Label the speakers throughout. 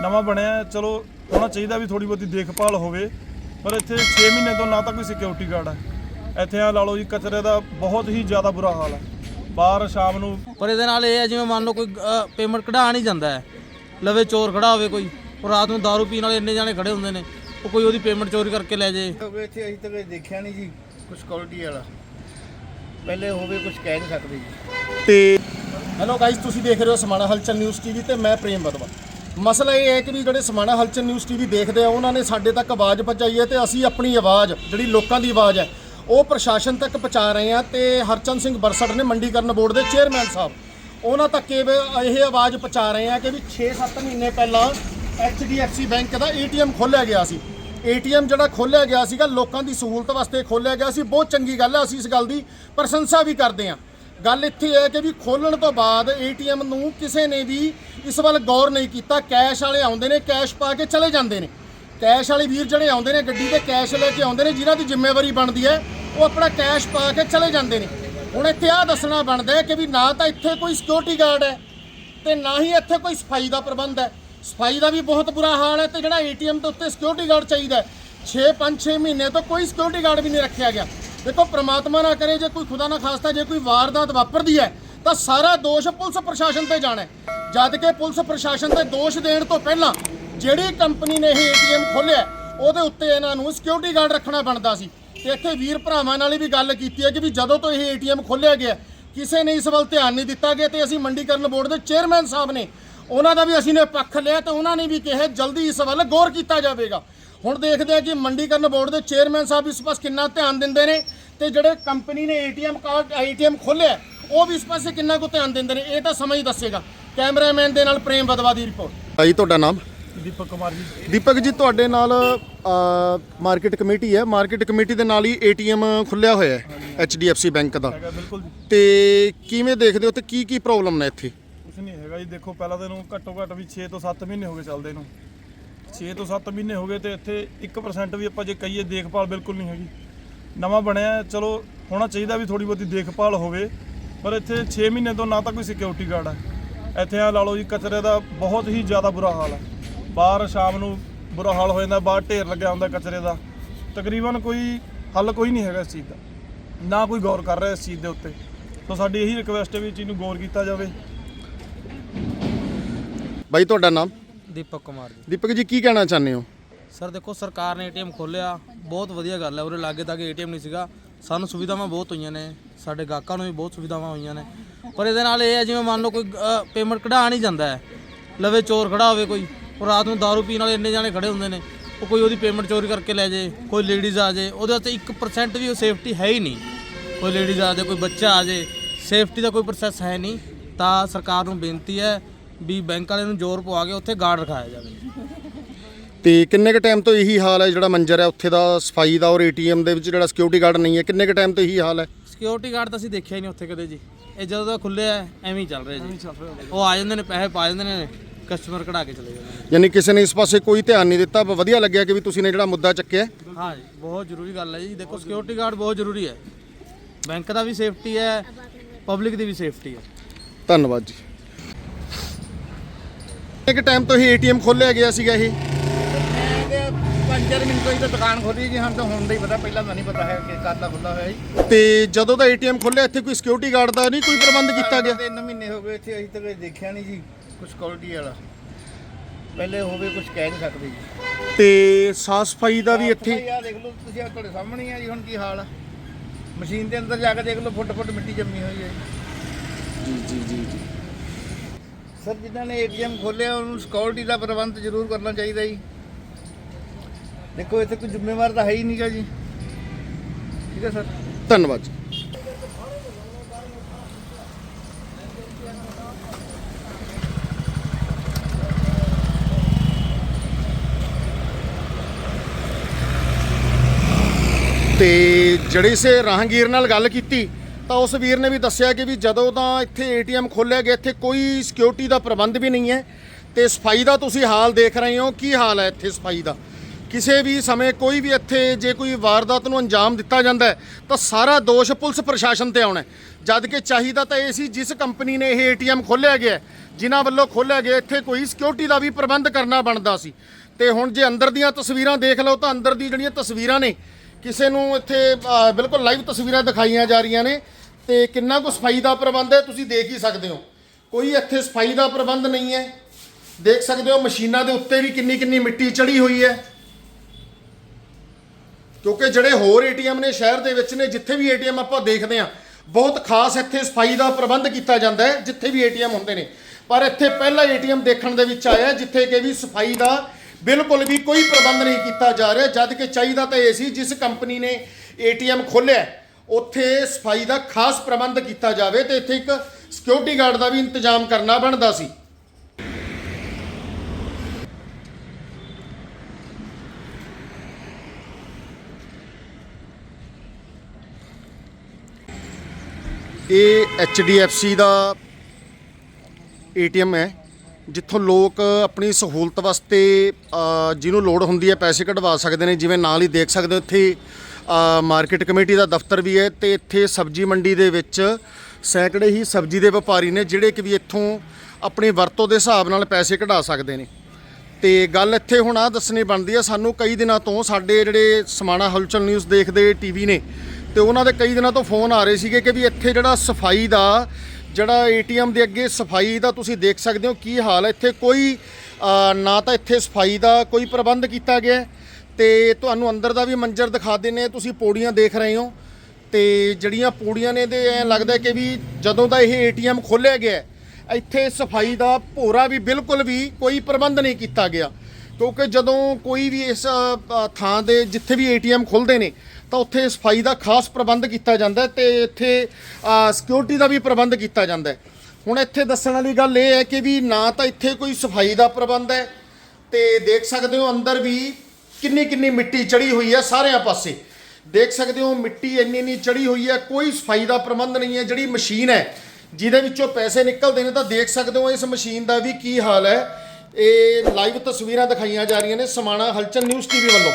Speaker 1: ਨਵਾਂ ਬਣਿਆ ਚਲੋ ਹੋਣਾ ਚਾਹੀਦਾ ਵੀ ਥੋੜੀ ਬਹੁਤੀ ਦੇਖਭਾਲ ਹੋਵੇ ਪਰ ਇੱਥੇ 6 ਮਹੀਨੇ ਤੋਂ ਨਾ ਤਾਂ ਕੋਈ ਸਿਕਿਉਰਿਟੀ ਗਾਰਡ ਹੈ। ਇੱਥੇ ਆ ਲਾ ਲਓ ਜੀ ਕਚਰੇ ਦਾ ਬਹੁਤ ਹੀ ਜ਼ਿਆਦਾ ਬੁਰਾ ਹਾਲ ਹੈ। ਬਾਹਰ ਸ਼ਾਮ ਨੂੰ
Speaker 2: ਪਰ ਇਹਦੇ ਨਾਲ ਇਹ ਹੈ ਜਿਵੇਂ ਮੰਨ ਲਓ ਕੋਈ ਪੇਮੈਂਟ ਕਢਾ ਨਹੀਂ ਜਾਂਦਾ ਹੈ। ਲਵੇ ਚੋਰ ਖੜਾ ਹੋਵੇ ਕੋਈ ਉਹ ਰਾਤ ਨੂੰ दारू ਪੀਣ ਵਾਲੇ ਇੰਨੇ ਜਾਣੇ ਖੜੇ ਹੁੰਦੇ ਨੇ ਉਹ ਕੋਈ ਉਹਦੀ ਪੇਮੈਂਟ ਚੋਰੀ ਕਰਕੇ ਲੈ ਜੇ
Speaker 3: ਹੋਵੇ ਇੱਥੇ ਅਜੇ ਤੱਕ ਦੇਖਿਆ ਨਹੀਂ ਜੀ ਕੁਝ ਕੁਆਲਿਟੀ ਵਾਲਾ। ਪਹਿਲੇ ਹੋਵੇ ਕੁਝ ਕਹਿ ਨਹੀਂ ਸਕਦੇ ਜੀ।
Speaker 4: ਤੇ ਹੈਲੋ ਗਾਇਸ ਤੁਸੀਂ ਦੇਖ ਰਹੇ ਹੋ ਸਮਾਣਾ ਹਲਚਲ ਨਿਊਜ਼ ਟੀਵੀ ਤੇ ਮੈਂ ਪ੍ਰੇਮ ਬਦਵਾ। ਮਸਲਾ ਇਹ ਹੈ ਕਿ ਵੀ ਜਿਹੜੇ ਸਮਾਣਾ ਹਲਚਲ ਨਿਊਜ਼ ਟੀਵੀ ਦੇਖਦੇ ਆ, ਉਹਨਾਂ ਨੇ ਸਾਡੇ ਤੱਕ ਆਵਾਜ਼ ਪਹੁੰਚਾਈ ਹੈ ਤੇ ਅਸੀਂ ਆਪਣੀ ਆਵਾਜ਼, ਜਿਹੜੀ ਲੋਕਾਂ ਦੀ ਆਵਾਜ਼ ਹੈ, ਉਹ ਪ੍ਰਸ਼ਾਸਨ ਤੱਕ ਪਹੁੰਚਾ ਰਹੇ ਹਾਂ ਤੇ ਹਰਚੰਦ ਸਿੰਘ ਬਰਸੜ ਨੇ ਮੰਡੀਕਰਨ ਬੋਰਡ ਦੇ ਚੇਅਰਮੈਨ ਸਾਹਿਬ, ਉਹਨਾਂ ਤੱਕ ਇਹ ਆਵਾਜ਼ ਪਹੁੰਚਾ ਰਹੇ ਹਾਂ ਕਿ ਵੀ 6-7 ਮਹੀਨੇ ਪਹਿਲਾਂ HDFC ਬੈਂਕ ਦਾ ATM ਖੋਲ੍ਹਿਆ ਗਿਆ ਸੀ। ਏਟੀਐਮ ਜਿਹੜਾ ਖੋਲ੍ਹਿਆ ਗਿਆ ਸੀਗਾ, ਲੋਕਾਂ ਦੀ ਸਹੂਲਤ ਵਾਸਤੇ ਖੋਲ੍ਹਿਆ ਗਿਆ ਸੀ, ਬਹੁਤ ਚੰਗੀ ਗੱਲ ਹੈ, ਅਸੀਂ ਇਸ ਗੱਲ ਦੀ ਪ੍ਰਸ਼ੰਸਾ ਵੀ ਕਰਦੇ ਹਾਂ। ਗੱਲ ਇੱਥੇ ਹੈ ਕਿ ਵੀ ਖੋਲਣ ਤੋਂ ਬਾਅਦ ਏਟੀਐਮ ਨੂੰ ਕਿਸੇ ਨੇ ਵੀ ਇਸ ਵੱਲ ਗੌਰ ਨਹੀਂ ਕੀਤਾ। ਕੈਸ਼ ਵਾਲੇ ਆਉਂਦੇ ਨੇ, ਕੈਸ਼ ਪਾ ਕੇ ਚਲੇ ਜਾਂਦੇ ਨੇ। ਕੈਸ਼ ਵਾਲੇ ਵੀਰ ਜਿਹੜੇ ਆਉਂਦੇ ਨੇ ਗੱਡੀ ਤੇ, ਕੈਸ਼ ਲੈ ਕੇ ਆਉਂਦੇ ਨੇ, ਜਿਨ੍ਹਾਂ ਦੀ ਜ਼ਿੰਮੇਵਾਰੀ ਬਣਦੀ ਹੈ, ਉਹ ਆਪਣਾ ਕੈਸ਼ ਪਾ ਕੇ ਚਲੇ ਜਾਂਦੇ ਨੇ। ਹੁਣ ਇੱਥੇ ਆਹ ਦੱਸਣਾ ਬਣਦਾ ਹੈ ਕਿ ਵੀ ਨਾ ਤਾਂ ਇੱਥੇ ਕੋਈ ਸਿਕਿਉਰਿਟੀ ਗਾਰਡ ਹੈ ਤੇ ਨਾ ਹੀ ਇੱਥੇ ਕੋਈ ਸਫ਼ਾਈ ਦਾ ਪ੍ਰਬੰਧ ਹੈ। ਸਫ਼ਾਈ ਦਾ ਵੀ ਬਹੁਤ ਬੁਰਾ ਹਾਲ ਹੈ ਤੇ ਜਿਹੜਾ ਏਟੀਐਮ ਦੇ ਉੱਤੇ ਸਿਕਿਉਰਿਟੀ ਗਾਰਡ ਚਾਹੀਦਾ ਹੈ 6 5 6 ਮਹੀਨੇ ਤੋਂ ਕੋਈ ਸਿਕਿਉਰਿਟੀ ਗਾਰਡ ਵੀ ਨਹੀਂ ਰੱਖਿਆ ਗਿਆ। ਦੇਖੋ, ਪ੍ਰਮਾਤਮਾ ਨਾ ਕਰੇ, ਜੇ ਕੋਈ ਖੁਦਾ ਨਾ ਖਾਸਤਾ, ਜੇ ਕੋਈ ਵਾਰਦਾਤ ਵਾਪਰਦੀ ਹੈ, ਤਾਂ ਸਾਰਾ ਦੋਸ਼ ਪੁਲਿਸ ਪ੍ਰਸ਼ਾਸਨ ਤੇ ਜਾਣਾ ਹੈ। ਜਦ ਕਿ ਪੁਲਿਸ ਪ੍ਰਸ਼ਾਸਨ ਤੇ ਦੋਸ਼ ਦੇਣ ਤੋਂ ਪਹਿਲਾਂ ਜਿਹੜੀ ਕੰਪਨੀ ਨੇ ਇਹ ਏਟੀਐਮ ਖੋਲ੍ਹਿਆ ਉਹਦੇ ਉੱਤੇ ਇਹਨਾਂ ਨੂੰ ਸਿਕਿਉਰਿਟੀ ਗਾਰਡ ਰੱਖਣਾ ਬਣਦਾ ਸੀ। ਤੇ ਇੱਥੇ ਵੀਰ ਭਰਾਵਾਂ ਨਾਲ ਵੀ ਗੱਲ ਕੀਤੀ ਹੈ ਕਿ ਵੀ ਜਦੋਂ ਤੋਂ ਇਹ ਏਟੀਐਮ ਖੋਲ੍ਹਿਆ ਗਿਆ, ਕਿਸੇ ਨੇ ਇਸ ਵੱਲ ਧਿਆਨ ਨਹੀਂ ਦਿੱਤਾ ਗਿਆ ਤੇ ਅਸੀਂ ਮੰਡੀਕਰਨ ਬੋਰਡ ਦੇ ਚੇਅਰਮੈਨ ਸਾਹਿਬ ਨੇ, ਉਹਨਾਂ ਦਾ ਵੀ ਅਸੀਂ ਨੇ ਪੱਖ ਲਿਆ ਤੇ ਉਹਨਾਂ ਨੇ ਵੀ ਕਿਹਾ, ਜਲਦੀ ਇਸ ਵੱਲ ਗੌਰ ਕੀਤਾ ਜਾਵੇਗਾ। ਹੁਣ ਦੇਖਦੇ ਆ ਕਿ ਮੰਡੀਕਰਨ ਬੋਰਡ ਦੇ ਚੇਅਰਮੈਨ ਸਾਹਿਬ ਇਸ ਪਾਸ ਕਿੰਨਾ ਧਿਆਨ ਦਿੰਦੇ ਨੇ ਤੇ ਜਿਹੜੇ ਕੰਪਨੀ ਨੇ ਏਟੀਐਮ ਕਾਰਡ ਏਟੀਐਮ ਖੋਲ੍ਹਿਆ ਉਹ ਵੀ ਇਸ ਪਾਸੇ ਕਿੰਨਾ ਕੁ ਧਿਆਨ ਦਿੰਦੇ ਨੇ ਇਹ ਤਾਂ ਸਮਝ ਹੀ ਦੱਸੇਗਾ। ਕੈਮਰਾਮੈਨ ਦੇ ਨਾਲ ਪ੍ਰੇਮ ਬਦਵਾ ਦੀ ਰਿਪੋਰਟ।
Speaker 5: ਭਾਈ ਤੁਹਾਡਾ ਨਾਮ?
Speaker 1: ਦੀਪਕ ਕੁਮਾਰ ਜੀ।
Speaker 5: ਦੀਪਕ ਜੀ ਤੁਹਾਡੇ ਨਾਲ ਮਾਰਕੀਟ ਕਮੇਟੀ ਹੈ। ਮਾਰਕੀਟ ਕਮੇਟੀ ਦੇ ਨਾਲ ਹੀ ਏਟੀਐਮ ਖੁੱਲਿਆ ਹੋਇਆ ਹੈ HDFC ਬੈਂਕ ਦਾ।
Speaker 1: ਹੈਗਾ ਬਿਲਕੁਲ ਜੀ।
Speaker 5: ਤੇ ਕਿਵੇਂ ਦੇਖਦੇ ਹੋ ਤੇ ਕੀ ਕੀ ਪ੍ਰੋਬਲਮ ਨੇ ਇੱਥੇ?
Speaker 1: ਕੁਛ ਨਹੀਂ ਹੈਗਾ ਜੀ ਦੇਖੋ ਪਹਿਲਾਂ ਤਾਂ ਇਹਨੂੰ ਘੱਟੋ ਘੱਟ ਵੀ 6 ਤੋਂ 7 ਮਹੀਨੇ ਹੋ ਗਏ ਚੱਲਦੇ ਨੂੰ। 6 ਤੋਂ 7 ਮਹੀਨੇ ਹੋ ਗਏ ਤੇ ਇੱਥੇ 1% ਵੀ ਆਪਾਂ ਜੇ ਕਹੀਏ ਦੇਖਭਾਲ ਬਿਲਕੁਲ ਨਹੀਂ ਹੈਗੀ। ਨਵਾਂ ਬਣਿਆ, ਚਲੋ ਹੋਣਾ ਚਾਹੀਦਾ ਵੀ ਥੋੜੀ ਬਹੁਤੀ ਦੇਖਭਾਲ ਹੋਵੇ, ਪਰ ਇੱਥੇ 6 ਮਹੀਨੇ ਤੋਂ ਨਾ ਤਾਂ ਕੋਈ ਸਿਕਿਉਰਿਟੀ ਗਾਰਡ ਹੈ ਇੱਥੇ ਆ ਲਾ ਲਓ ਜੀ, ਕਚਰੇ ਦਾ ਬਹੁਤ ਹੀ ਜ਼ਿਆਦਾ ਬੁਰਾ ਹਾਲ ਹੈ ਬਾਹਰ ਸ਼ਾਮ ਨੂੰ ਬੁਰਾ ਹਾਲ ਹੋ ਜਾਂਦਾ, ਬਾਹਰ ਢੇਰ ਲੱਗਿਆ ਹੁੰਦਾ ਕਚਰੇ ਦਾ। ਤਕਰੀਬਨ ਕੋਈ ਹੱਲ ਕੋਈ ਨਹੀਂ ਹੈਗਾ ਇਸ ਚੀਜ਼ ਦਾ। ਨਾ ਕੋਈ ਗੌਰ ਕਰ ਰਿਹਾ ਇਸ ਚੀਜ਼ ਦੇ ਉੱਤੇ। ਸੋ ਸਾਡੀ ਇਹੀ ਰਿਕੁਐਸਟ ਹੈ ਵੀ ਇਸ ਚੀਜ਼ ਨੂੰ ਗੌਰ ਕੀਤਾ ਜਾਵੇ।
Speaker 5: ਬਾਈ, ਤੁਹਾਡਾ ਨਾਮ?
Speaker 2: ਦੀਪਕ ਕੁਮਾਰ ਜੀ।
Speaker 5: ਦੀਪਕ ਜੀ ਕੀ ਕਹਿਣਾ ਚਾਹੁੰਦੇ ਹੋ?
Speaker 2: ਸਰ ਦੇਖੋ ਸਰਕਾਰ ਨੇ ਏਟੀਐਮ ਖੋਲ੍ਹਿਆ। ਬਹੁਤ ਵਧੀਆ ਗੱਲ ਹੈ ਉਹਦੇ ਲਾਗੇ ਤੱਕ ਏਟੀਐਮ ਨਹੀਂ ਸੀਗਾ। ਸਾਨੂੰ ਸੁਵਿਧਾਵਾਂ ਬਹੁਤ ਹੋਈਆਂ ਨੇ। ਸਾਡੇ ਗਾਹਕਾਂ ਨੂੰ ਵੀ ਬਹੁਤ ਸੁਵਿਧਾਵਾਂ ਹੋਈਆਂ ਨੇ। ਪਰ ਇਹਦੇ ਨਾਲ ਇਹ ਹੈ ਜਿਵੇਂ ਮੰਨ ਲਓ ਕੋਈ ਪੇਮੈਂਟ ਕਢਾ ਨਹੀਂ ਜਾਂਦਾ ਹੈ। ਲਵੇ ਚੋਰ ਖੜਾ ਹੋਵੇ ਕੋਈ ਉਹ ਰਾਤ ਨੂੰ दारू ਪੀਣ ਵਾਲੇ ਇੰਨੇ ਜਾਣੇ ਖੜੇ ਹੁੰਦੇ ਨੇ। ਉਹ ਕੋਈ ਉਹਦੀ ਪੇਮੈਂਟ ਚੋਰੀ ਕਰਕੇ ਲੈ ਜੇ ਕੋਈ ਲੇਡੀਜ਼ ਆ ਜੇ ਉਹਦੇ ਵਾਸਤੇ 1% ਵੀ ਉਹ ਸੇਫਟੀ ਹੈ ਹੀ ਨਹੀਂ। ਕੋਈ ਲੇਡੀਜ਼ ਆ ਜੇ ਕੋਈ ਬੱਚਾ ਆ ਜੇ ਸੇਫਟੀ ਦਾ ਕੋਈ ਪ੍ਰੋਸੈਸ ਹੈ ਨਹੀਂ। ਤਾਂ ਸਰਕਾਰ ਨੂੰ ਬੇਨਤੀ ਹੈ ਵੀ ਬੈਂਕ ਵਾਲਿਆਂ ਨੂੰ ਜ਼ੋਰ ਪਵਾ ਕੇ ਉੱਥੇ ਗਾਰਡ ਰਖਾਇਆ ਜਾਵੇ।
Speaker 5: ਤੇ ਕਿੰਨੇ ਕ ਟਾਈਮ ਤੋਂ ਇਹੀ ਹਾਲ ਹੈ ਜਿਹੜਾ ਮੰਜਰ ਹੈ? ਉੱਥੇ ਦਾ ਸਫ਼ਾਈ ਦਾ ਔਰ ਏਟੀਐਮ ਦੇ ਵਿੱਚ ਜਿਹੜਾ ਸਿਕਿਉਰਿਟੀ ਗਾਰਡ ਨਹੀਂ ਹੈ ਕਿੰਨੇ ਕ ਟਾਈਮ ਤੋਂ ਇਹੀ ਹਾਲ ਹੈ?
Speaker 2: ਸਿਕਿਉਰਿਟੀ ਗਾਰਡ ਤਾਂ ਅਸੀਂ ਦੇਖਿਆ ਹੀ ਨਹੀਂ ਉੱਥੇ ਕਦੇ ਜੀ। ਇਹ ਜਦੋਂ ਦਾ ਖੁੱਲਿਆ ਹੈ, ਐਵੇਂ ਹੀ ਚੱਲ ਰਿਹਾ ਜੀ। ਉਹ ਆ ਜਾਂਦੇ ਨੇ ਪੈਸੇ ਪਾ ਜਾਂਦੇ ਨੇ ਕਸਟਮਰ ਕਢਾ ਕੇ ਚਲੇ ਜਾਂਦੇ ਨੇ।
Speaker 5: ਯਾਨੀ ਕਿਸੇ ਨੇ ਇਸ ਪਾਸੇ ਕੋਈ ਧਿਆਨ ਨਹੀਂ ਦਿੱਤਾ ਵਧੀਆ ਲੱਗਿਆ ਕਿ ਵੀ ਤੁਸੀਂ ਨੇ ਜਿਹੜਾ ਮੁੱਦਾ ਚੱਕਿਆ
Speaker 2: ਹਾਂ? ਜੀ ਬਹੁਤ ਜ਼ਰੂਰੀ ਗੱਲ ਹੈ ਜੀ। ਦੇਖੋ ਸਿਕਿਉਰਿਟੀ ਗਾਰਡ ਬਹੁਤ ਜ਼ਰੂਰੀ ਹੈ। ਬੈਂਕ ਦਾ ਵੀ ਸੇਫਟੀ ਹੈ ਪਬਲਿਕ ਦੀ ਵੀ ਸੇਫਟੀ ਹੈ।
Speaker 5: ਧੰਨਵਾਦ ਜੀ। ਕਿੰਨੇ ਕ ਟਾਈਮ ਤੋਂ ਇਹ ਏਟੀਐਮ ਖੋਲ੍ਹਿਆ ਗਿਆ ਸੀਗਾ ਇਹ।
Speaker 3: ਮੈਂ ਤੇ ਪੰਜ ਚਾਰ ਮਿੰਟ ਤੋਂ ਹੀ ਤਾਂ ਦੁਕਾਨ ਖੋਲੀ ਜੀ ਹੁਣ ਤਾਂ ਹੁਣ ਦਾ ਹੀ ਪਤਾ ਪਹਿਲਾਂ ਤਾਂ ਨਹੀਂ ਪਤਾ ਹੈ ਕਿ ਕਦ ਦਾ ਖੁੱਲਾ ਹੋਇਆ ਜੀ।
Speaker 5: ਤੇ ਜਦੋਂ ਦਾ ਏਟੀਐਮ ਖੋਲ੍ਹਿਆ ਇੱਥੇ ਕੋਈ ਸਿਕਿਉਰਿਟੀ ਗਾਰਡ ਦਾ ਨਹੀਂ ਕੋਈ ਪ੍ਰਬੰਧ ਕੀਤਾ ਗਿਆ?
Speaker 3: ਤਿੰਨ ਮਹੀਨੇ ਹੋ ਗਏ ਇੱਥੇ ਅਜੇ ਤੱਕ ਦੇਖਿਆ ਨਹੀਂ ਜੀ ਕੁਝ ਕੁਆਲਿਟੀ ਵਾਲਾ। ਪਹਿਲੇ ਹੋਵੇ ਕੁਝ ਕਹਿ ਨਹੀਂ ਸਕਦੇ ਜੀ।
Speaker 5: ਤੇ ਸਾਫ਼ ਸਫ਼ਾਈ ਦਾ ਵੀ ਇੱਥੇ
Speaker 3: ਆ ਦੇਖ ਲਓ ਤੁਸੀਂ ਆਹ ਤੁਹਾਡੇ ਸਾਹਮਣੇ ਹੀ ਆ ਜੀ ਹੁਣ ਕੀ ਹਾਲ ਆ। ਮਸ਼ੀਨ ਦੇ ਅੰਦਰ ਜਾ ਕੇ ਦੇਖ ਲਓ ਫੁੱਟ ਫੁੱਟ ਮਿੱਟੀ ਜੰਮੀ ਹੋਈ ਹੈ ਜੀ
Speaker 5: ਜੀ ਜੀ ਜੀ।
Speaker 3: ਸਰ, ਜਿਨ੍ਹਾਂ ਨੇ ਏਟੀਐਮ ਖੋਲ੍ਹਿਆ, ਉਹਨੂੰ ਸਿਕਿਉਰਿਟੀ ਦਾ ਪ੍ਰਬੰਧ ਜ਼ਰੂਰ ਕਰਨਾ ਚਾਹੀਦਾ ਜੀ। ਦੇਖੋ, ਇੱਥੇ ਕੋਈ ਜ਼ਿੰਮੇਵਾਰ ਤਾਂ ਹੈ ਹੀ ਨਹੀਂਗਾ ਜੀ। ਠੀਕ ਹੈ, ਸਰ?
Speaker 5: ਧੰਨਵਾਦ ਜੀ। ਤੇ ਜਿਹੜੀ ਸੇ ਰਾਹਗੀਰ ਨਾਲ ਗੱਲ ਕੀਤੀ ਤਾਂ ਉਸ ਵੀਰ ਨੇ ਵੀ ਦੱਸਿਆ ਕਿ ਵੀ ਜਦੋਂ ਤਾਂ ਇੱਥੇ ਏਟੀਐਮ ਖੋਲ੍ਹਿਆ ਗਿਆ, ਇੱਥੇ ਕੋਈ ਸਿਕਿਉਰਿਟੀ ਦਾ ਪ੍ਰਬੰਧ ਵੀ ਨਹੀਂ ਹੈ। ਤੇ ਸਫ਼ਾਈ ਦਾ ਤੁਸੀਂ ਹਾਲ ਦੇਖ ਰਹੇ ਹੋ। ਕੀ ਹਾਲ ਹੈ ਇੱਥੇ ਸਫ਼ਾਈ ਦਾ? ਕਿਸੇ ਵੀ ਸਮੇਂ ਕੋਈ ਵੀ ਇੱਥੇ ਜੇ ਕੋਈ ਵਾਰਦਾਤ ਨੂੰ ਅੰਜਾਮ ਦਿੱਤਾ ਜਾਂਦਾ ਹੈ, ਤਾਂ ਸਾਰਾ ਦੋਸ਼ ਪੁਲਿਸ ਪ੍ਰਸ਼ਾਸਨ ਤੇ ਆਉਣਾ ਹੈ।
Speaker 4: ਜਦ ਕਿ ਚਾਹੀਦਾ ਤਾਂ ਇਹ ਸੀ, ਜਿਸ ਕੰਪਨੀ ਨੇ ਇਹ ਏਟੀਐਮ ਖੋਲ੍ਹਿਆ ਗਿਆ ਜਿਨ੍ਹਾਂ ਵੱਲੋਂ ਖੋਲ੍ਹਿਆ ਗਿਆ, ਇੱਥੇ ਕੋਈ ਸਿਕਿਉਰਿਟੀ ਦਾ ਵੀ ਪ੍ਰਬੰਧ ਕਰਨਾ ਬਣਦਾ ਸੀ। ਤੇ ਹੁਣ ਜੇ ਅੰਦਰ ਦੀਆਂ ਤਸਵੀਰਾਂ ਦੇਖ ਲਓ, ਤਾਂ ਅੰਦਰ ਦੀ ਜਿਹੜੀਆਂ ਤਸਵੀਰਾਂ ਨੇ, ਕਿਸੇ ਨੂੰ ਇੱਥੇ ਬਿਲਕੁਲ ਲਾਈਵ ਤਸਵੀਰਾਂ ਦਿਖਾਈਆਂ ਜਾ ਰਹੀਆਂ ਨੇ। ਤੇ ਕਿੰਨਾ ਕੁ ਸਫ਼ਾਈ ਦਾ ਪ੍ਰਬੰਧ ਹੈ ਤੁਸੀਂ ਦੇਖ ਹੀ ਸਕਦੇ ਹੋ। ਕੋਈ ਇੱਥੇ ਸਫ਼ਾਈ ਦਾ ਪ੍ਰਬੰਧ ਨਹੀਂ ਹੈ। ਦੇਖ ਸਕਦੇ ਹੋ ਮਸ਼ੀਨਾਂ ਦੇ ਉੱਤੇ ਵੀ ਕਿੰਨੀ ਕਿੰਨੀ ਮਿੱਟੀ ਚੜੀ ਹੋਈ ਹੈ। ਕਿਉਂਕਿ ਜਿਹੜੇ ਹੋਰ ਏਟੀਐਮ ਨੇ ਸ਼ਹਿਰ ਦੇ ਵਿੱਚ ਨੇ, ਜਿੱਥੇ ਵੀ ਏਟੀਐਮ ਆਪਾਂ ਦੇਖਦੇ ਹਾਂ, ਬਹੁਤ ਖਾਸ ਇੱਥੇ ਸਫ਼ਾਈ ਦਾ ਪ੍ਰਬੰਧ ਕੀਤਾ ਜਾਂਦਾ ਹੈ, ਜਿੱਥੇ ਵੀ ਏਟੀਐਮ ਹੁੰਦੇ ਨੇ। ਪਰ ਇੱਥੇ ਪਹਿਲਾ ਏਟੀਐਮ ਦੇਖਣ ਦੇ ਵਿੱਚ ਆਇਆ, ਜਿੱਥੇ ਕਿ ਵੀ ਸਫ਼ਾਈ ਦਾ ਬਿਲਕੁਲ ਵੀ ਕੋਈ ਪ੍ਰਬੰਧ ਨਹੀਂ ਕੀਤਾ ਜਾ ਰਿਹਾ। ਜਦ ਕਿ ਚਾਹੀਦਾ ਤਾਂ ਇਹ ਸੀ, ਜਿਸ ਕੰਪਨੀ ਨੇ ਏਟੀਐਮ ਖੋਲ੍ਹਿਆ ਉੱਥੇ ਸਫ਼ਾਈ ਦਾ ਖਾਸ ਪ੍ਰਬੰਧ ਕੀਤਾ ਜਾਵੇ ਤੇ ਇੱਥੇ ਇੱਕ ਸਿਕਿਉਰਿਟੀ ਗਾਰਡ ਦਾ ਵੀ ਇੰਤਜ਼ਾਮ ਕਰਨਾ ਬਣਦਾ ਸੀ। ਇਹ HDFC ਦਾ ਏਟੀਐਮ ਹੈ, ਜਿੱਥੋਂ ਲੋਕ ਆਪਣੀ ਸਹੂਲਤ ਵਾਸਤੇ ਜਿਹਨੂੰ ਲੋੜ ਹੁੰਦੀ ਹੈ ਪੈਸੇ ਕਢਵਾ ਸਕਦੇ ਨੇ, ਜਿਵੇਂ ਨਾਲ ਹੀ ਦੇਖ ਸਕਦੇ ਹੋ ਇੱਥੇ ਮਾਰਕੀਟ ਕਮੇਟੀ ਦਾ ਦਫ਼ਤਰ ਵੀ ਹੈ ਤੇ ਇੱਥੇ ਸਬਜ਼ੀ ਮੰਡੀ ਦੇ ਵਿੱਚ ਸੈਂਕੜੇ ਹੀ ਸਬਜ਼ੀ ਦੇ ਵਪਾਰੀ ਨੇ ਜਿਹੜੇ ਕਿ ਵੀ ਇੱਥੋਂ ਆਪਣੀ ਵਰਤੋਂ ਦੇ ਹਿਸਾਬ ਨਾਲ ਪੈਸੇ ਕਢਾ ਸਕਦੇ ਨੇ। ਤੇ ਗੱਲ ਇੱਥੇ ਹੁਣ ਆ ਦੱਸਣੀ ਬਣਦੀ ਆ ਸਾਨੂੰ ਕਈ ਦਿਨਾਂ ਤੋਂ ਸਾਡੇ ਜਿਹੜੇ ਸਮਾਣਾ ਹਲਚਲ ਨਿਊਜ਼ ਦੇਖਦੇ ਟੀਵੀ ਨੇ ਤੇ ਉਹਨਾਂ ਦੇ ਕਈ ਦਿਨਾਂ ਤੋਂ ਫੋਨ ਆ ਰਹੇ ਸੀਗੇ ਕਿ ਵੀ ਇੱਥੇ ਜਿਹੜਾ ਸਫ਼ਾਈ ਦਾ, ਜਿਹੜਾ ਏਟੀਐਮ ਦੇ ਅੱਗੇ ਸਫ਼ਾਈ ਦਾ ਤੁਸੀਂ ਦੇਖ ਸਕਦੇ ਹੋ ਕੀ ਹਾਲ ਹੈ। ਇੱਥੇ ਕੋਈ ਨਾ ਤਾਂ ਇੱਥੇ ਸਫ਼ਾਈ ਦਾ ਕੋਈ ਪ੍ਰਬੰਧ ਕੀਤਾ ਗਿਆ ਹੈ ਤੇ ਤੁਹਾਨੂੰ ਅੰਦਰ ਦਾ ਵੀ ਮੰਜ਼ਰ ਦਿਖਾ ਦਿੰਨੇ ਤੁਸੀਂ ਪੌੜੀਆਂ ਦੇਖ ਰਹੇ ਹੋ ਤੇ ਜਿਹੜੀਆਂ ਪੌੜੀਆਂ ਨੇ ਤੇ ਐ ਲੱਗਦਾ ਕਿ ਵੀ ਜਦੋਂ ਦਾ ਇਹ ਏਟੀਐਮ ਖੋਲ੍ਹਿਆ ਗਿਆ ਇੱਥੇ ਸਫ਼ਾਈ ਦਾ ਭੋਰਾ ਵੀ ਬਿਲਕੁਲ ਵੀ ਕੋਈ ਪ੍ਰਬੰਧ ਨਹੀਂ ਕੀਤਾ ਗਿਆ। ਕਿਉਂਕਿ ਜਦੋਂ ਕੋਈ ਵੀ ਇਸ ਥਾਂ ਦੇ ਜਿੱਥੇ ਵੀ ਏਟੀਐਮ ਖੁੱਲਦੇ ਨੇ, ਤਾਂ ਉੱਥੇ ਸਫ਼ਾਈ ਦਾ ਖਾਸ ਪ੍ਰਬੰਧ ਕੀਤਾ ਜਾਂਦਾ ਹੈ ਤੇ ਇੱਥੇ ਸਿਕਿਉਰਿਟੀ ਦਾ ਵੀ ਪ੍ਰਬੰਧ ਕੀਤਾ ਜਾਂਦਾ ਹੁਣ ਇੱਥੇ ਦੱਸਣ ਵਾਲੀ ਗੱਲ ਇਹ ਹੈ ਕਿ ਵੀ ਨਾ ਤਾਂ ਇੱਥੇ ਕੋਈ ਸਫ਼ਾਈ ਦਾ ਪ੍ਰਬੰਧ ਹੈ ਤੇ ਦੇਖ ਸਕਦੇ ਹੋ ਅੰਦਰ ਵੀ ਕਿੰਨੀ ਕਿੰਨੀ ਮਿੱਟੀ ਚੜੀ ਹੋਈ ਹੈ ਸਾਰਿਆਂ ਪਾਸੇ। ਦੇਖ ਸਕਦੇ ਹੋ, ਮਿੱਟੀ ਇੰਨੀ ਇੰਨੀ ਚੜੀ ਹੋਈ ਹੈ, ਕੋਈ ਸਫ਼ਾਈ ਦਾ ਪ੍ਰਬੰਧ ਨਹੀਂ ਹੈ, ਜਿਹੜੀ ਮਸ਼ੀਨ ਹੈ, ਜਿਹਦੇ ਵਿੱਚੋਂ ਪੈਸੇ ਨਿਕਲਦੇ ਨੇ, ਤਾਂ ਦੇਖ ਸਕਦੇ ਹੋ ਇਸ ਮਸ਼ੀਨ ਦਾ ਵੀ ਕੀ ਹਾਲ ਹੈ। ਇਹ ਲਾਈਵ ਤਸਵੀਰਾਂ ਦਿਖਾਈਆਂ ਜਾ ਰਹੀਆਂ ਨੇ ਸਮਾਣਾ ਹਲਚਲ ਨਿਊਜ਼ ਟੀਵੀ ਵੱਲੋਂ।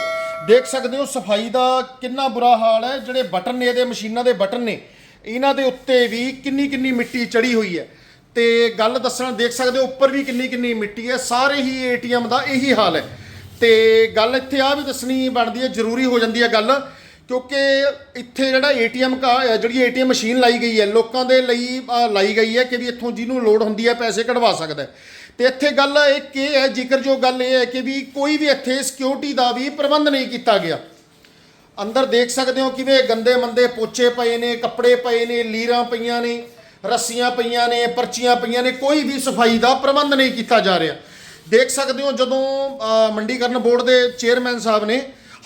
Speaker 4: ਦੇਖ ਸਕਦੇ ਹੋ, ਸਫ਼ਾਈ ਦਾ ਕਿੰਨਾ ਬੁਰਾ ਹਾਲ ਹੈ, ਜਿਹੜੇ ਬਟਨ ਨੇ, ਇਹਦੇ ਮਸ਼ੀਨਾਂ ਦੇ ਬਟਨ ਨੇ, ਇਹਨਾਂ ਦੇ ਉੱਤੇ ਵੀ ਕਿੰਨੀ ਕਿੰਨੀ ਮਿੱਟੀ ਚੜੀ ਹੋਈ ਹੈ। ਤੇ ਗੱਲ ਦੱਸਣ, ਦੇਖ ਸਕਦੇ ਹੋ, ਉੱਪਰ ਵੀ ਕਿੰਨੀ ਕਿੰਨੀ ਮਿੱਟੀ ਹੈ, ਸਾਰੇ ਹੀ ਏਟੀਐਮ ਦਾ ਇਹੀ ਹਾਲ ਹੈ। ਤੇ ਗੱਲ ਇੱਥੇ ਆ ਵੀ ਦੱਸਣੀ ਬਣਦੀ ਹੈ, ਜ਼ਰੂਰੀ ਹੋ ਜਾਂਦੀ ਹੈ ਗੱਲ, ਕਿਉਂਕਿ ਇੱਥੇ ਜਿਹੜਾ ਏਟੀਐਮ ਕਾ ਜਿਹੜੀ ਏਟੀਐਮ ਮਸ਼ੀਨ ਲਾਈ ਗਈ ਹੈ, ਲੋਕਾਂ ਦੇ ਲਈ ਲਾਈ ਗਈ ਹੈ ਕਿ ਵੀ ਇੱਥੋਂ ਜਿਹਨੂੰ ਲੋੜ ਹੁੰਦੀ ਹੈ ਪੈਸੇ ਕਢਵਾ ਸਕਦਾ ਹੈ। ਤੇ ਇੱਥੇ ਗੱਲ ਇੱਕ ਇਹ ਹੈ ਜ਼ਿਕਰ ਜੋ ਗੱਲ ਇਹ ਹੈ ਕਿ ਵੀ ਕੋਈ ਵੀ ਇੱਥੇ ਸਿਕਿਉਰਿਟੀ ਦਾ ਵੀ ਪ੍ਰਬੰਧ ਨਹੀਂ ਕੀਤਾ ਗਿਆ ਅੰਦਰ ਦੇਖ ਸਕਦੇ ਹੋ ਕਿਵੇਂ ਗੰਦੇ ਮੰਦੇ ਪੋਚੇ ਪਏ ਨੇ, ਕੱਪੜੇ ਪਏ ਨੇ, ਲੀਰਾਂ ਪਈਆਂ ਨੇ, ਰੱਸੀਆਂ ਪਈਆਂ ਨੇ, ਪਰਚੀਆਂ ਪਈਆਂ ਨੇ, ਕੋਈ ਵੀ ਸਫ਼ਾਈ ਦਾ ਪ੍ਰਬੰਧ ਨਹੀਂ ਕੀਤਾ ਜਾ ਰਿਹਾ ਦੇਖ ਸਕਦੇ ਹੋ ਜਦੋਂ ਮੰਡੀਕਰਨ ਬੋਰਡ ਦੇ ਚੇਅਰਮੈਨ ਸਾਹਿਬ ਨੇ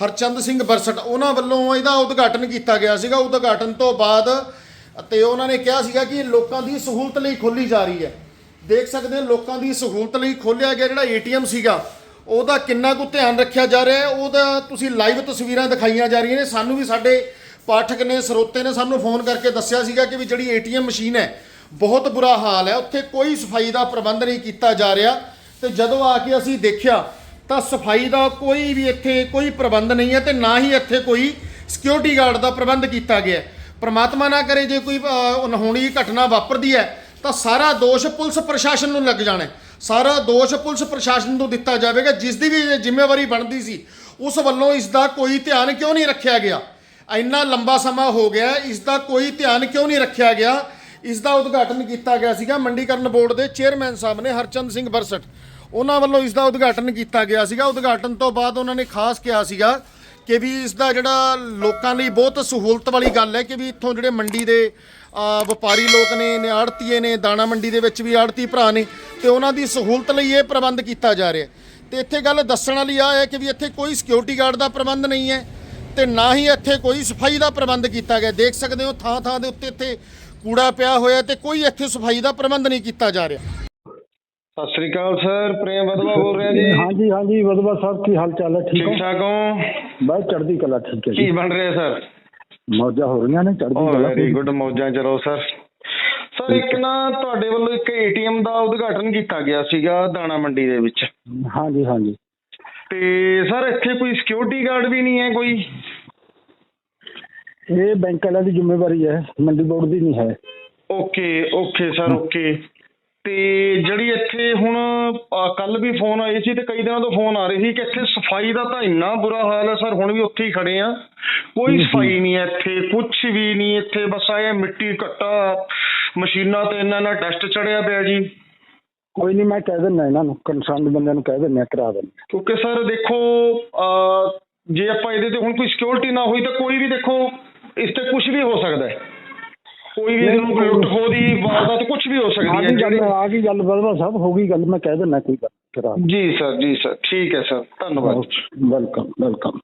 Speaker 4: ਹਰਚੰਦ ਸਿੰਘ ਬਰਸਟ, ਉਹਨਾਂ ਵੱਲੋਂ ਇਹਦਾ ਉਦਘਾਟਨ ਕੀਤਾ ਗਿਆ ਸੀਗਾ। ਉਦਘਾਟਨ ਤੋਂ ਬਾਅਦ ਅਤੇ ਉਹਨਾਂ ਨੇ ਕਿਹਾ ਸੀਗਾ ਕਿ ਲੋਕਾਂ ਦੀ ਸਹੂਲਤ ਲਈ ਖੋਲੀ ਜਾ ਰਹੀ ਹੈ। ਦੇਖ ਸਕਦੇ ਹੋ ਲੋਕਾਂ ਦੀ ਸਹੂਲਤ ਲਈ ਖੋਲਿਆ ਗਿਆ ਜਿਹੜਾ ਏਟੀਐਮ ਸੀਗਾ, ਉਹਦਾ ਕਿੰਨਾ ਕੁ ਧਿਆਨ ਰੱਖਿਆ ਜਾ ਰਿਹਾ ਹੈ। ਉਹਦਾ ਤੁਸੀਂ ਲਾਈਵ ਤਸਵੀਰਾਂ ਦਿਖਾਈਆਂ ਜਾ ਰਹੀਆਂ ਨੇ। ਸਾਨੂੰ ਵੀ ਸਾਡੇ ਪਾਠਕ ਨੇ, ਸਰੋਤੇ ਨੇ ਸਾਨੂੰ ਫੋਨ ਕਰਕੇ ਦੱਸਿਆ ਸੀਗਾ ਕਿ ਵੀ ਜਿਹੜੀ ਏਟੀਐਮ ਮਸ਼ੀਨ ਹੈ, ਬਹੁਤ ਬੁਰਾ ਹਾਲ ਹੈ। ਉੱਥੇ ਕੋਈ ਸਫ਼ਾਈ ਦਾ ਪ੍ਰਬੰਧ ਨਹੀਂ ਕੀਤਾ ਜਾ ਰਿਹਾ। ਤੇ ਜਦੋਂ ਆ ਕੇ ਅਸੀਂ ਦੇਖਿਆ ਤਾਂ ਸਫ਼ਾਈ ਦਾ ਕੋਈ ਵੀ ਇੱਥੇ ਕੋਈ ਪ੍ਰਬੰਧ ਨਹੀਂ ਹੈ ਤੇ ਨਾ ਹੀ ਇੱਥੇ ਕੋਈ ਸਿਕਿਉਰਿਟੀ ਗਾਰਡ ਦਾ ਪ੍ਰਬੰਧ ਕੀਤਾ ਗਿਆ ਹੈ। ਪ੍ਰਮਾਤਮਾ ਨਾ ਕਰੇ ਜੇ ਕੋਈ ਅ, ਅਨਹੋਣੀ ਘਟਨਾ ਵਾਪਰਦੀ ਹੈ ਤਾਂ ਸਾਰਾ ਦੋਸ਼ ਪੁਲਿਸ ਪ੍ਰਸ਼ਾਸਨ ਨੂੰ ਲੱਗ ਜਾਣਾ ਸਾਰਾ ਦੋਸ਼ ਪੁਲਿਸ ਪ੍ਰਸ਼ਾਸਨ ਨੂੰ ਦਿੱਤਾ ਜਾਵੇਗਾ ਜਿਸ ਦੀ ਵੀ ਜ਼ਿੰਮੇਵਾਰੀ ਬਣਦੀ ਸੀ ਉਸ ਵੱਲੋਂ ਇਸ ਦਾ ਕੋਈ ਧਿਆਨ ਕਿਉਂ ਨਹੀਂ ਰੱਖਿਆ ਗਿਆ? ਇੰਨਾ ਲੰਬਾ ਸਮਾਂ ਹੋ ਗਿਆ ਇਸ ਦਾ ਕੋਈ ਧਿਆਨ ਕਿਉਂ ਨਹੀਂ ਰੱਖਿਆ ਗਿਆ? ਇਸ ਦਾ ਉਦਘਾਟਨ ਕੀਤਾ ਗਿਆ ਸੀਗਾ ਮੰਡੀਕਰਨ ਬੋਰਡ ਦੇ ਚੇਅਰਮੈਨ ਸਾਹਿਬ ਨੇ, ਹਰਚੰਦ ਸਿੰਘ ਬਰਸਟ। ਉਹਨਾਂ ਵੱਲੋਂ ਇਸ ਦਾ ਉਦਘਾਟਨ ਕੀਤਾ ਗਿਆ ਸੀਗਾ। ਉਦਘਾਟਨ ਤੋਂ ਬਾਅਦ ਉਹਨਾਂ ਨੇ ਖਾਸ ਕਿਹਾ ਸੀਗਾ ਕਿ ਵੀ ਇਸ ਦਾ ਜਿਹੜਾ ਲੋਕਾਂ ਲਈ ਬਹੁਤ ਸਹੂਲਤ ਵਾਲੀ ਗੱਲ ਹੈ ਕਿ ਵੀ ਇੱਥੋਂ ਜਿਹੜੇ ਮੰਡੀ ਦੇ ਵਪਾਰੀ ਲੋਕ ਨੇ ਨੇ ਆੜਤੀਏ ਨੇ, ਦਾਣਾ ਮੰਡੀ ਦੇ ਵਿੱਚ ਵੀ ਆੜਤੀ ਭਰਾ ਨੇ, ਤੇ ਉਹਨਾਂ ਦੀ ਸਹੂਲਤ ਲਈ ਇਹ ਪ੍ਰਬੰਧ ਕੀਤਾ ਜਾ ਰਿਹਾ ਤੇ ਇੱਥੇ ਗੱਲ ਦੱਸਣ ਵਾਲੀ ਆ ਹੈ ਕਿ ਵੀ ਇੱਥੇ ਕੋਈ ਸਿਕਿਉਰਿਟੀ ਗਾਰਡ ਦਾ ਪ੍ਰਬੰਧ ਨਹੀਂ ਹੈ ਤੇ ਨਾ ਹੀ ਇੱਥੇ ਕੋਈ ਸਫ਼ਾਈ ਦਾ ਪ੍ਰਬੰਧ ਕੀਤਾ ਗਿਆ। ਦੇਖ ਸਕਦੇ ਹੋ ਥਾਂ ਥਾਂ ਦੇ ਉੱਤੇ ਇੱਥੇ ਕੂੜਾ ਪਿਆ ਹੋਇਆ ਤੇ ਕੋਈ ਇੱਥੇ ਸਫ਼ਾਈ ਦਾ ਪ੍ਰਬੰਧ ਨਹੀਂ ਕੀਤਾ ਜਾ ਰਿਹਾ।
Speaker 6: ਸਤਿ ਸ੍ਰੀ ਅਕਾਲ ਸਰ ਪ੍ਰੇਮ ਬਦਵਾ ਬੋਲ ਰਿਹਾ ਜੀ।
Speaker 7: ਹਾਂਜੀ ਹਾਂਜੀ ਵਦਵਾ ਸਾਹਿਬ ਕੀ ਹਾਲ ਚਾਲ ਹੈ? ਠੀਕ
Speaker 6: ਠੀਕ
Speaker 7: ਹੋ?
Speaker 6: ਠਾਕ ਹੋ?
Speaker 7: ਬਸ ਚੜ੍ਹਦੀ ਕਲਾ ਠੀਕ ਹੈ
Speaker 6: ਕੀ ਬਣ ਰਿਹਾ ਸਰ?
Speaker 7: ਮੌਜਾਂ ਹੋ ਰਹੀਆਂ ਨੇ ਚੜ੍ਹਦੀ ਕਲਾ
Speaker 6: ਵੈਰੀ ਗੁੱਡ ਮੌਜਾਂ ਚ ਰਹੋ ਸਰ। ਸਰ ਇੱਕ ਨਾ ਤੁਹਾਡੇ ਵੱਲੋਂ ਇੱਕ ਏਟੀਐਮ ਦਾ ਉਦਘਾਟਨ ਕੀਤਾ ਗਿਆ ਸੀਗਾ ਦਾਣਾ ਮੰਡੀ ਦੇ ਵਿੱਚ।
Speaker 7: ਹਾਂਜੀ ਹਾਂਜੀ।
Speaker 6: ਤੇ ਸਰ ਇੱਥੇ ਕੋਈ ਸਿਕਿਉਰਿਟੀ ਗਾਰਡ ਵੀ ਨਹੀਂ ਹੈ ਕੋਈ?
Speaker 7: ਇਹ ਬੈਂਕ ਵਾਲਿਆਂ ਦੀ ਜ਼ਿੰਮੇਵਾਰੀ ਹੈ ਮੰਡੀ ਬੋਰਡ ਦੀ ਨਹੀਂ ਹੈ।
Speaker 6: Okay okay sir okay. ਤੇ ਜਿਹੜੀ ਇੱਥੇ ਹੁਣ ਕੱਲ ਵੀ ਫੋਨ ਆਏ ਸੀ ਤੇ ਕਈ ਦਿਨਾਂ ਤੋਂ ਫੋਨ ਆ ਰਹੇ ਸੀ ਕਿ ਇੱਥੇ ਸਫ਼ਾਈ ਦਾ ਤਾਂ ਇੰਨਾ ਬੁਰਾ ਹਾਲ ਹੈ ਸਰ ਹੁਣ ਵੀ ਉੱਥੇ ਹੀ ਖੜੇ ਆ ਕੋਈ ਸਫ਼ਾਈ ਨਹੀਂ ਹੈ ਇੱਥੇ ਕੁਝ ਵੀ ਨਹੀਂ ਇੱਥੇ ਬਸ ਆਏ ਮਿੱਟੀ ਘੱਟਾ ਮਸ਼ੀਨਾਂ ਤੇ ਇੰਨਾ ਨਾ ਡਸਟ ਚੜਿਆ ਪਿਆ ਜੀ।
Speaker 7: ਕੋਈ ਨਹੀਂ ਮੈਂ ਕਹਿ ਦਿੰਦਾ ਇਹਨਾਂ ਨੂੰ ਕੰਸਰਨ ਬੰਦਿਆਂ ਨੂੰ ਕਹਿ ਦਿੰਦੇ ਕਰਾ ਦੇਣ
Speaker 6: ਕਿਉਂਕਿ ਸਰ ਦੇਖੋ ਜੇ ਆਪਾਂ ਇਹਦੇ ਤੇ ਹੁਣ ਕੋਈ ਸਿਕਿਉਰਿਟੀ ਨਾ ਹੋਈ ਤਾਂ ਕੋਈ ਵੀ ਦੇਖੋ ਇਸ ਤੇ ਕੁਝ ਵੀ ਹੋ ਸਕਦਾ ਹੈ। ਕੋਈ ਵੀ
Speaker 7: ਕੋਈ
Speaker 6: ਲੁੱਟ ਖੋਹ ਦੀ ਵਾਰਦਾਤ ਕੁਝ ਵੀ ਹੋ ਸਕਦੀ ਹੈ ਜਿਹੜੀ-
Speaker 7: ਆ ਗਈ ਗੱਲ ਬਦਵਾ ਸਾਹਿਬ ਹੋ ਗਈ ਗੱਲ ਮੈਂ ਕਹਿ ਦਿੰਦਾ ਕੋਈ ਗੱਲ
Speaker 6: ਜੀ ਸਰ ਜੀ ਸਰ ਠੀਕ ਹੈ ਸਰ ਧੰਨਵਾਦ।
Speaker 7: Welcome welcome